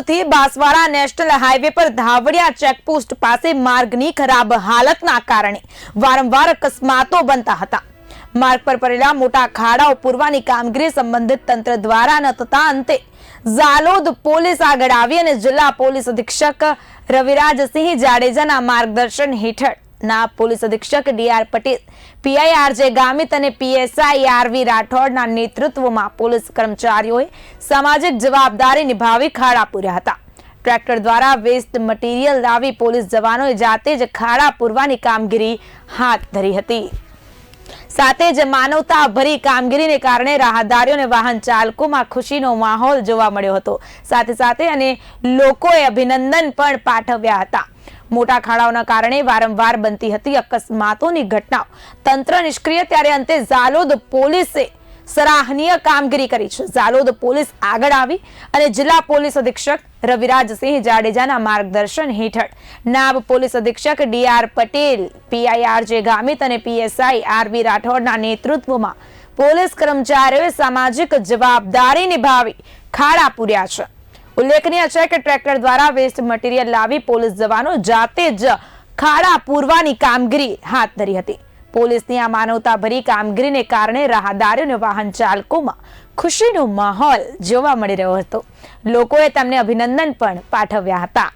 ઝાલોદથી Banswara national highway પર ધાવડિયા checkpost પાસે માર્ગની ખરાબ હાલતના કારણે વારંવાર અકસ્માતો બનતા હતા. માર્ગ પર પડેલા મોટા ખાડાઓ પૂરવાની કામગીરી સંબંધિત તંત્ર દ્વારા ન થતા અંતે ઝાલોદ પોલીસ આગળ આવી અને જિલ્લા પોલીસ અધિક્ષક રવિરાજસિંહ જાડેજાના માર્ગદર્શન હેઠળ ના, પોલીસ અધિક્ષક DR Patel, PI RJ Gamit અને પીએસઆઈ આરવી રાઠોડના નેતૃત્વમાં પોલીસ કર્મચારીઓએ સામાજિક જવાબદારી નિભાવી ખાડા પૂર્યા હતા. ટ્રેક્ટર દ્વારા વેસ્ટ મટીરિયલ લાવી પોલીસ જવાનોએ જાતે જ ખાડા પૂરવાની કામગીરી હાથ ધરી હતી. સાથે જ માનવતા ભરી કામગીરીને કારણે રાહદારીઓ અને વાહન ચાલકોમાં ખુશીનો માહોલ જોવા મળ્યો હતો. સાથે સાથે અને લોકોએ અભિનંદન પણ પાઠવ્યા હતા. મોટા ખાડાઓના કારણે વારંવાર બનતી હતી અકસ્માતોની ઘટનાઓ. તંત્ર નિષ્ક્રિય ત્યારે અંતે ઝાલોદ પોલીસે સરાહનીય કામગીરી કરી છે. ઝાલોદ પોલીસ આગળ આવી અને જિલ્લા પોલીસ અધિક્ષક રવિરાજસિંહ જાડેજાના માર્ગદર્શન હેઠળ નાબ પોલીસ અધિક્ષક DR Patel PI R J Gamit અને પીએસઆઈ આરબી રાઠોડના નેતૃત્વમાં પોલીસ કર્મચારીઓએ સામાજિક જવાબદારી નિભાવી ખાડા પૂર્યા છે. ઉલ્લેખનીય છે કે ટ્રેક્ટર દ્વારા વેસ્ટ મટીરિયલ લાવી પોલીસ જવાનો જાતે જ ખાડા પૂરવાની કામગીરી હાથ ધરી હતી. પોલીસની આ માનવતાભરી કામગીરીને કારણે રાહદારીઓ અને વાહન ચાલકોમાં ખુશીનો માહોલ જોવા મળી રહ્યો હતો. લોકોએ તેમને અભિનંદન પણ પાઠવ્યા હતા.